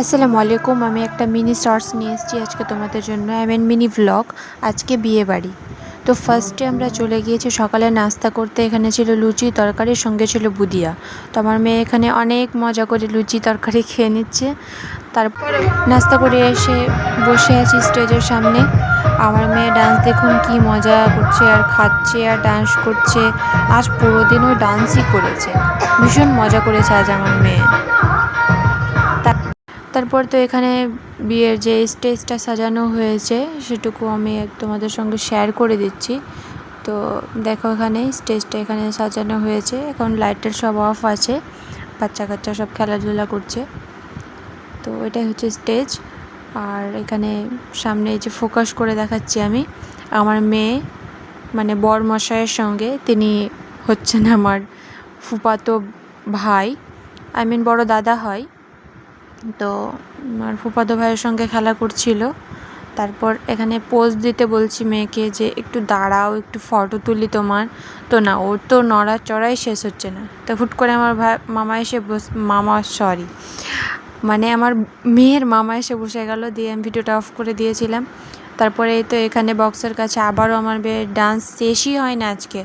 আসসালামু আলাইকুম, আমি একটা মিনি শর্টস নিয়ে এসেছি আজকে তোমাদের জন্য আই মিন মিনি ভ্লগ আজকে বিয়ে বাড়ি। তো ফার্স্টে আমরা চলে গিয়েছি, সকালে নাস্তা করতে, এখানে ছিল লুচি তরকারির সঙ্গে ছিল বুদিয়া। তো আমার মেয়ে এখানে অনেক মজা করে লুচি তরকারি খেয়ে নিচ্ছে। তারপর নাস্তা করে এসে বসে আছি স্টেজের সামনে। আমার মেয়ে ডান্স দেখুন কি মজা করছে, আর খাচ্ছে, আর ডান্স করছে। আজ পুরো দিন ওই ডান্সই করেছে। ভীষণ মজা করেছে আজ আমার মেয়ে। তারপর তো এখানে বিয়ের যে স্টেজটা সাজানো হয়েছে, সেটুকু আমি তোমাদের সঙ্গে শেয়ার করে দিচ্ছি। তো দেখো এখানে স্টেজটা এখানে সাজানো হয়েছে, এখন লাইটের সব অফ আছে বাচ্চা কাচ্চা সব খেলাধুলা করছে। তো এটাই হচ্ছে স্টেজ। আর এখানে সামনে যে ফোকাস করে দেখাচ্ছি আমি, আমার মেয়ে মানে বর মশাইয়ের সঙ্গে, তিনি হচ্ছেন আমার ফুপাতো ভাই আই মিন বড় দাদা হয়। তো আমার ফুফাতো ভাইয়ের সঙ্গে খেলা করছিল। তারপর এখানে পোজ দিতে বলছি মেয়েকে যে, একটু দাঁড়াও, একটু ফটো তুলি তোমার। তো না, ওর তো নড়া চড়াই শেষ হচ্ছে না। তো হুট করে আমার ভাই মামা এসে বস, মামা, সরি। মানে আমার মেয়ের মামা এসে বসে গেল, দিয়ে আমি ভিডিওটা অফ করে দিয়েছিলাম। তারপরে এই তো এখানে বক্সের কাছে আবারও আমার মেয়ের ডান্স শেষই হয় না আজকে।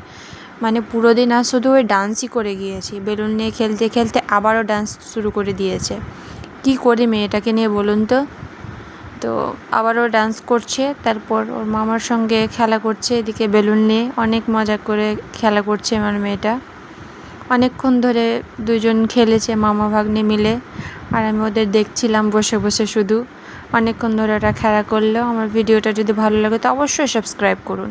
মানে পুরো দিন আর শুধু ওই ডান্সই করে গিয়েছি। বেলুন নিয়ে খেলতে খেলতে আবারও ডান্স শুরু করে দিয়েছে। কী করি মেয়েটাকে নিয়ে বলুন তো? তো আবারও ডান্স করছে, তারপর ওর মামার সঙ্গে খেলা করছে, এদিকে বেলুন নিয়ে অনেক মজা করে খেলা করছে আমার মেয়েটা। অনেকক্ষণ ধরে দুজন খেলেছে মামা ভাগ্নে মিলে, আর আমি ওদের দেখছিলাম বসে বসে শুধু। অনেকক্ষণ ধরে ওরা খেলা করল। আমার ভিডিওটা যদি ভালো লাগে তো অবশ্যই সাবস্ক্রাইব করুন।